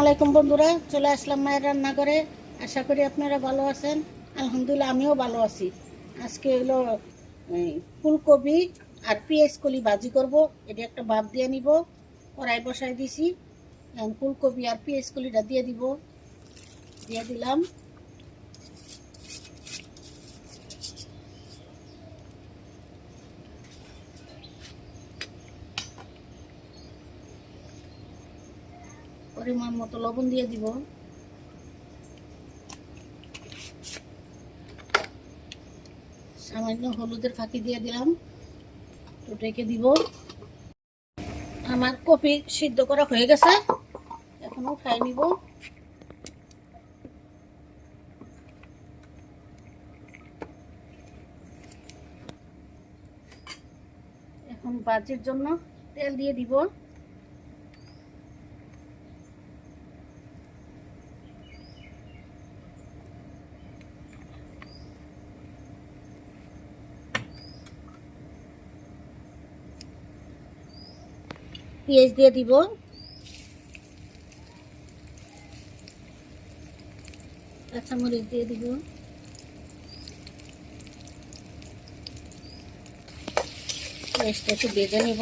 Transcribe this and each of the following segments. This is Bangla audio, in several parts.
আলাইকুম বন্ধুরা, চলে আসলাম মায়ের রান্নাঘরে। আশা করি আপনারা ভালো আছেন। আলহামদুলিল্লাহ, আমিও ভালো আছি। আজকে হলো ফুলকপি আর পেঁয়াজ কলি ভাজি করব। এটা একটা ভাপ দিয়ে নিব, কড়াই বসাই দিছি। ফুলকপি আর পেঁয়াজ কলিটা দিয়ে দিব। দিয়ে দিলাম। পরিমাণ মতো লবণ দিয়ে দিব। সামান্য হলুদের ফাঁকি দিয়ে দিলাম। তো রেখে দিব। আমার কপি সিদ্ধ করা হয়ে গেছে। এখনও খাই নিব। এখন বাজির জন্য তেল দিয়ে দিব। পেঁয়াজ দিয়ে দিব। কাঁচামরিচ দিয়ে দিব। পেঁয়াজটা একটু বেজে নেব।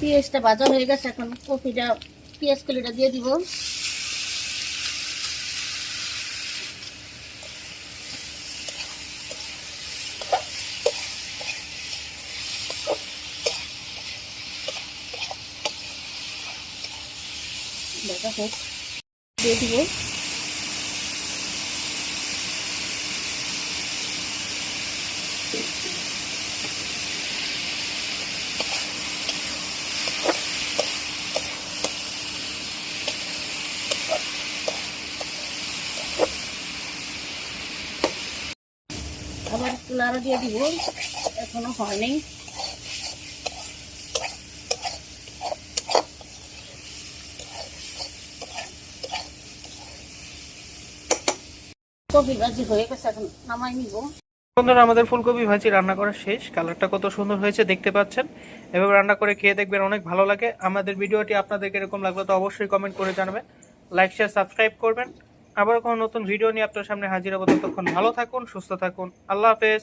পেঁয়াজটা ভাজা হয়ে গেছে, এখন কপিটা পেঁয়াজ কলিটা দিয়ে দিব। ভাজা হোক। দিয়ে দিব। আবার একটু নাড়া দিয়ে দিব। এখনও হয়নি আমাদের ফুলকপি ভাজি রান্না করা শেষ। কালারটা কত সুন্দর হয়েছে দেখতে পাচ্ছেন। এভাবে রান্না করে খেয়ে দেখবেন অনেক ভালো লাগে। আমাদের ভিডিওটি আপনাদের এরকম লাগল তো অবশ্যই কমেন্ট করে জানাবেন। লাইক শেয়ার সাবস্ক্রাইব করবেন। আবার কোনো নতুন ভিডিও নিয়ে আপনার সামনে হাজির হব। ততক্ষণ ভালো থাকুন, সুস্থ থাকুন। আল্লাহ হাফেজ।